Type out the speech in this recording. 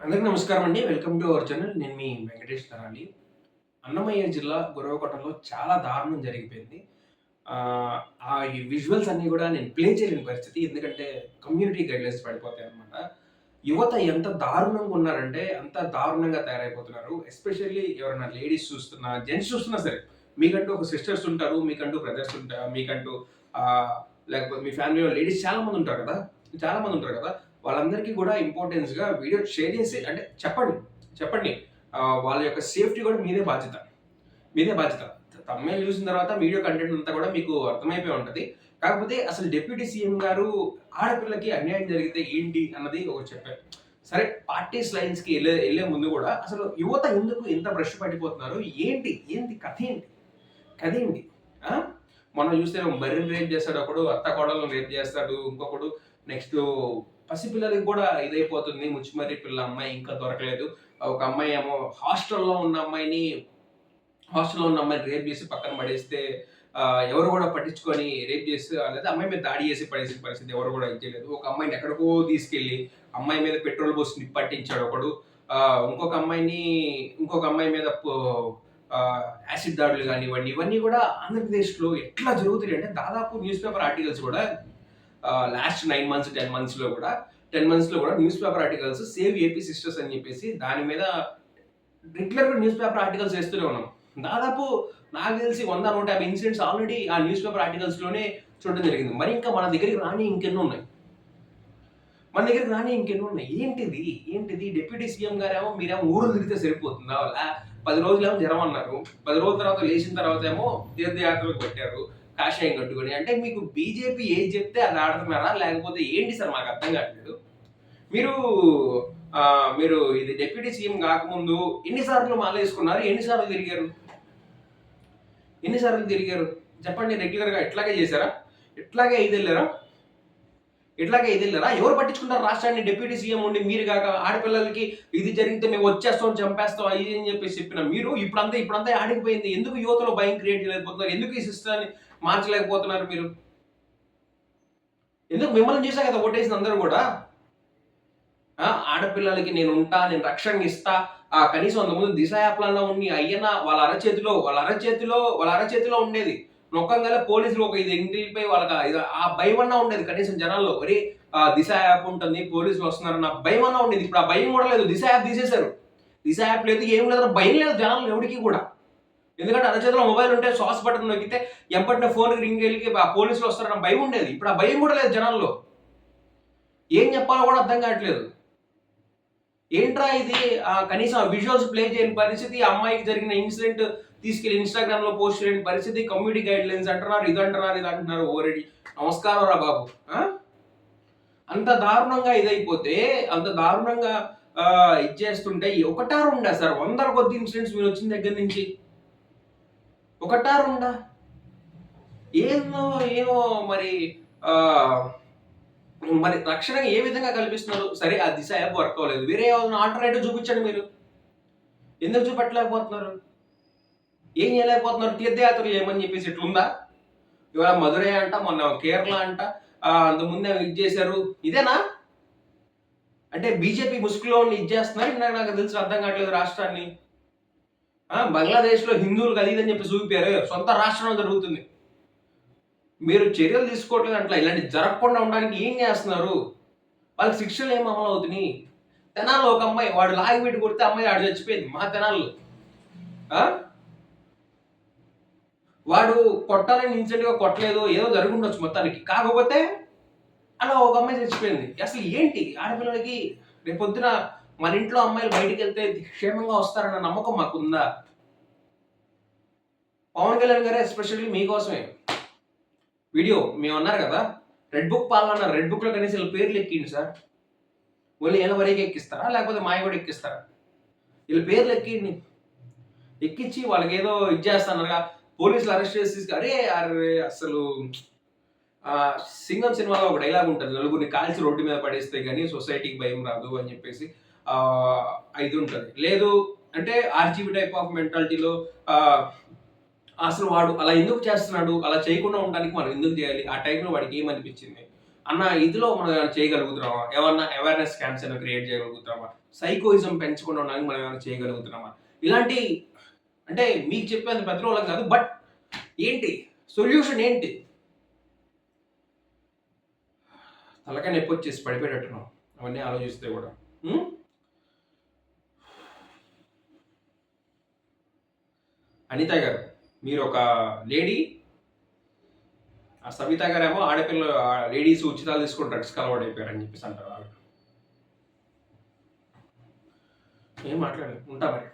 అందరికీ నమస్కారం అండి. Welcome to our channel. నేను మీ వెంకటేష్ తరాలి అన్నమయ్య జిల్లా గురవకోటలో చాలా దారుణం జరిగిపోయింది. ఆ, ఈ విజువల్స్ అన్నీ కూడా నేను ప్లే చేయలేని పరిస్థితి. ఎందుకంటే కమ్యూనిటీ గైడ్లైన్స్ పడిపోతాయి అనమాట యువత ఎంత దారుణంగా ఉన్నారంటే అంత దారుణంగా తయారైపోతున్నారు. ఎస్పెషల్లీ ఎవరైనా లేడీస్ చూస్తున్నా జెంట్స్ చూస్తున్నా సరే మీకంటూ ఒక సిస్టర్స్ ఉంటారు మీకంటూ బ్రదర్స్ ఉంటారు మీకంటూ లేకపోతే మీ ఫ్యామిలీలో లేడీస్ చాలా మంది ఉంటారు కదా. చాలా మంది ఉంటారు కదా. వాళ్ళందరికీ కూడా ఇంపార్టెన్స్గా వీడియో షేర్ చేసి అంటే చెప్పండి చెప్పండి. వాళ్ళ యొక్క సేఫ్టీ కూడా మీదే బాధ్యత. మీదే బాధ్యత. తమ్మేలు చూసిన తర్వాత వీడియో కంటెంట్ అంతా కూడా మీకు అర్థమైపోయి ఉంటుంది. కాకపోతే అసలు డిప్యూటీ సీఎం గారు ఆడపిల్లకి అన్యాయం జరిగితే ఏంటి అన్నది ఒక చెప్పారు. సరే పార్టీస్ లైన్స్కి వెళ్ళే వెళ్ళే ముందు కూడా అసలు యువత ఎందుకు ఇంత బ్రష్ పడిపోతున్నారు ఏంటి? ఏంటి? కథ ఏంటి? కథ ఏంటి? మనం చూస్తే మర్రిని రేప్ చేస్తాడు ఒకడు అత్త కోడలను రేప్ చేస్తాడు ఇంకొకడు నెక్స్ట్ పసిపిల్లలకి కూడా ఇదైపోతుంది. ముచ్చిమర్రి పిల్ల అమ్మాయి ఇంకా దొరకలేదు. ఒక అమ్మాయి ఏమో హాస్టల్లో ఉన్న అమ్మాయిని హాస్టల్లో ఉన్న అమ్మాయిని రేప్ చేసి పక్కన పడేస్తే ఎవరు కూడా పట్టించుకొని రేప్ చేసి లేదా అమ్మాయి మీద దాడి చేసి పడేసిన పరిస్థితి ఎవరు కూడా ఇచ్చేయలేదు ఒక అమ్మాయిని ఎక్కడికో తీసుకెళ్ళి అమ్మాయి మీద పెట్రోల్ పోసి నిప్పట్టించాడు ఒకడు. ఇంకొక అమ్మాయిని ఇంకొక అమ్మాయి మీద పో- యాసిడ్ దాడులు కానివ్వండి ఇవన్నీ కూడా ఆంధ్రప్రదేశ్లో ఎట్లా జరుగుతున్నాయి అంటే దాదాపు న్యూస్ పేపర్ ఆర్టికల్స్ కూడా లాస్ట్ నైన్ మంత్స్ టెన్ మంత్స్లో కూడా టెన్ మంత్స్లో కూడా news paper articles save AP sisters అని చెప్పేసి దాని మీద రెగ్యులర్గా న్యూస్ పేపర్ ఆర్టికల్స్ వేస్తూనే ఉన్నాం. దాదాపు నాకు తెలిసి వంద నూట యాభై ఇన్సిడెంట్స్ ఆల్రెడీ ఆ న్యూస్ పేపర్ ఆర్టికల్స్లోనే చూడడం జరిగింది. మరి ఇంకా మన దగ్గరికి రాని ఇంకెన్నో ఉన్నాయి. మన దగ్గరికి రాని ఇంకెన్నో ఉన్నాయి. ఏంటిది? ఏంటిది? డిప్యూటీ సీఎం గారేమో మీరేమో ఊరు తిరిగితే సరిపోతుందా? పది రోజులేమో జ్వరం అన్నారు. పది రోజుల తర్వాత లేచిన తర్వాత ఏమో తీర్థయాత్రలకు పెట్టారు. కాషాయం కట్టుకొని అంటే మీకు బీజేపీ ఏది చెప్తే అది ఆడుతున్నారా లేకపోతే ఏంటి సార్ మాకు అర్థం కావట్లేదు. మీరు మీరు ఇది డిప్యూటీ సీఎం కాకముందు ఎన్నిసార్లు మాల వేసుకున్నారు? ఎన్నిసార్లు తిరిగారు? ఎన్నిసార్లు తిరిగారు? చెప్పండి రెగ్యులర్గా ఇట్లాగే చేశారా? ఇట్లాగే ఐదు వెళ్ళారా ఇట్లాగే ఇది ఎవరు పట్టించుకుంటారు రాష్ట్రాన్ని? డిప్యూటీ సీఎం ఉండి మీరు కాక ఆడపిల్లలకి ఇది జరిగితే మేము వచ్చేస్తాం చంపేస్తాం అయ్యి అని చెప్పేసి చెప్పిన మీరు ఇప్పుడంతా ఇప్పుడంతా ఆడిపోయింది ఎందుకు యువతలో భయం క్రియేట్ చేయలేకపోతున్నారు? ఎందుకు ఈ సిస్టాన్ని మార్చలేకపోతున్నారు మీరు. ఎందుకు మిమ్మల్ని చూసా కదా ఓటేసిన అందరూ కూడా? ఆడపిల్లలకి నేను ఉంటా నేను రక్షణ ఇస్తా ఆ కనీసం అంతకుముందు దిశ యాప్లలో ఉండి అయ్యన వాళ్ళ అరచేతిలో వాళ్ళ అరచేతిలో వాళ్ళ అరచేతిలో ఉండేది. నొక్కంగానే పోలీసులు ఒక ఇది ఇంటిపై వాళ్ళకి ఆ- భయం అన్నా ఉండేది కనీసం జనాల్లో. మరి ఆ దిశ యాప్ ఉంటుంది పోలీసులు వస్తున్నారన్న భయం అన్నా ఉండేది. ఇప్పుడు ఆ భయం కూడా లేదు. దిశ యాప్ తీసేశారు. దిశ యాప్ లేదు ఏం లేదు భయం లేదు జనాలు ఎవరికి కూడా. ఎందుకంటే అరచేతిలో మొబైల్ ఉంటే శ్వాస బటన్ నొక్కితే ఎంపటిన ఫోన్ రింగ్ వెళ్ళి ఆ పోలీసులు వస్తారన్న భయం ఉండేది. ఇప్పుడు ఆ భయం కూడా లేదు జనాల్లో. ఏం చెప్పాలో కూడా అర్థం కావట్లేదు. ఏంట్రా ఇది? ఆ, కనీసం విజువల్స్ ప్లే చేయని పరిస్థితి ఆ అమ్మాయికి జరిగిన ఇన్సిడెంట్ తీసుకెళ్ళి ఇన్స్టాగ్రామ్లో పోస్ట్ చేయని పరిస్థితి కమ్యూనిటీ గైడ్ లైన్స్ అంటున్నారు ఇది అంటున్నారు ఇది అంటున్నారు ఓల్రెడీ నమస్కారం రా బాబు. అంత దారుణంగా ఇదైపోతే అంత దారుణంగా ఇచ్చేస్తుంటే ఇది చేస్తుంటే ఒకటా రెండా సార్? వందల కొద్ది ఇన్సిడెంట్స్ మీరు వచ్చిన దగ్గర నుంచి. ఒకటా రెండా? ఏమో ఏమో మరి మరి రక్షణ ఏ విధంగా కల్పిస్తున్నారు సరే ఆ దిశ యాప్ వర్క్ అవ్వలేదు. వేరే ఏమైనా ఆల్టర్నేటివ్ చూపించండి మీరు. ఎందుకు చూపెట్టలేకపోతున్నారు? ఏం చేయలేకపోతున్నారు? తీర్థయాత్ర ఏమని చెప్పేసి ఇట్లుందా? ఇవాళ మధురై అంట మొన్న కేరళ అంట ఆ, అంతకుముందే ఇది చేశారు. ఇదేనా? అంటే బీజేపీ ముసుగులో ఉండి ఇది చేస్తున్నారు. నాకు నాకు తెలిసి అర్థం కావట్లేదు రాష్ట్రాన్ని. బంగ్లాదేశ్లో హిందువులు కలిగిదని చెప్పి చూపారు సొంత రాష్ట్రంలో జరుగుతుంది. మీరు చర్యలు తీసుకోవట్లేదు అట్లా. ఇలాంటి జరగకుండా ఉండడానికి ఏం చేస్తున్నారు? వాళ్ళకి శిక్షలు ఏం అమలు అవుతున్నాయి? తెనాల్లో ఒక అమ్మాయి వాడు లాగి పెట్టి కొడితే అమ్మాయి ఆడు చచ్చిపోయింది. మా తెనాల్లో. వాడు కొట్టాలని ఇన్సిడెంట్గా కొట్టలేదు ఏదో జరిగి మొత్తానికి. కాకపోతే అలా ఒక అమ్మాయి చచ్చిపోయింది. అసలు ఏంటి? ఆడపిల్లలకి రేపొద్దున మన ఇంట్లో అమ్మాయిలు బయటికి వెళ్తే క్షేమంగా వస్తారన్న నమ్మకం మాకుందా? పవన్ కళ్యాణ్ గారే ఎస్పెషల్లీ మీకోసమే. వీడియో మేము అన్నారు కదా రెడ్ బుక్ పాలన రెడ్ బుక్లో కనీసం వీళ్ళ పేర్లు ఎక్కిండి సార్. వాళ్ళు ఏళ్ళ వరకు ఎక్కిస్తారా? లేకపోతే మాయ కూడా ఎక్కిస్తారా? వీళ్ళ పేర్లు ఎక్కిండి. ఎక్కించి వాళ్ళకి ఏదో ఇది చేస్తానగా పోలీసులు అరెస్ట్ చేసి అరే అరే అసలు సింగం సినిమాలో ఒక డైలాగ్ ఉంటుంది. నలుగురిని కాల్చి రోడ్డు మీద పడేస్తే కానీ సొసైటీకి భయం రాదు అని చెప్పేసి ఇది ఉంటుంది లేదు అంటే ఆర్జీబీ టైప్ ఆఫ్ మెంటాలిటీలో అసలు వాడు అలా ఎందుకు చేస్తున్నాడు అలా చేయకుండా ఉండడానికి మనం ఎందుకు చేయాలి? ఆ టైంలో వాడికి ఏమనిపించింది? అన్న ఇదిలో మనం ఏమైనా చేయగలుగుతున్నామా? ఏమన్నా అవేర్నెస్ క్యాంప్స్ ఏమైనా క్రియేట్ చేయగలుగుతున్నామా? సైకోయిజం పెంచకుండా ఉండడానికి మనం ఏమైనా చేయగలుగుతున్నామా? ఇలాంటి అంటే మీకు చెప్పేది పెద్ద కాదు బట్ ఏంటి? సొల్యూషన్ ఏంటి? తలకాయ నొప్పి వచ్చేసి పడిపోయేటట్టున్నాం అవన్నీ ఆలోచిస్తే కూడా. అనిత గారు మీరు ఒక లేడీ ఆ సవిత గారేమో ఆడపిల్ల లేడీస్ ఉచితాలు తీసుకుని డ్రగ్స్కి అలవాటు అయిపోయారని చెప్పేసి అంటారు ఆవిడ ఏం మాట్లాడలేదు. ఉంటా మరి.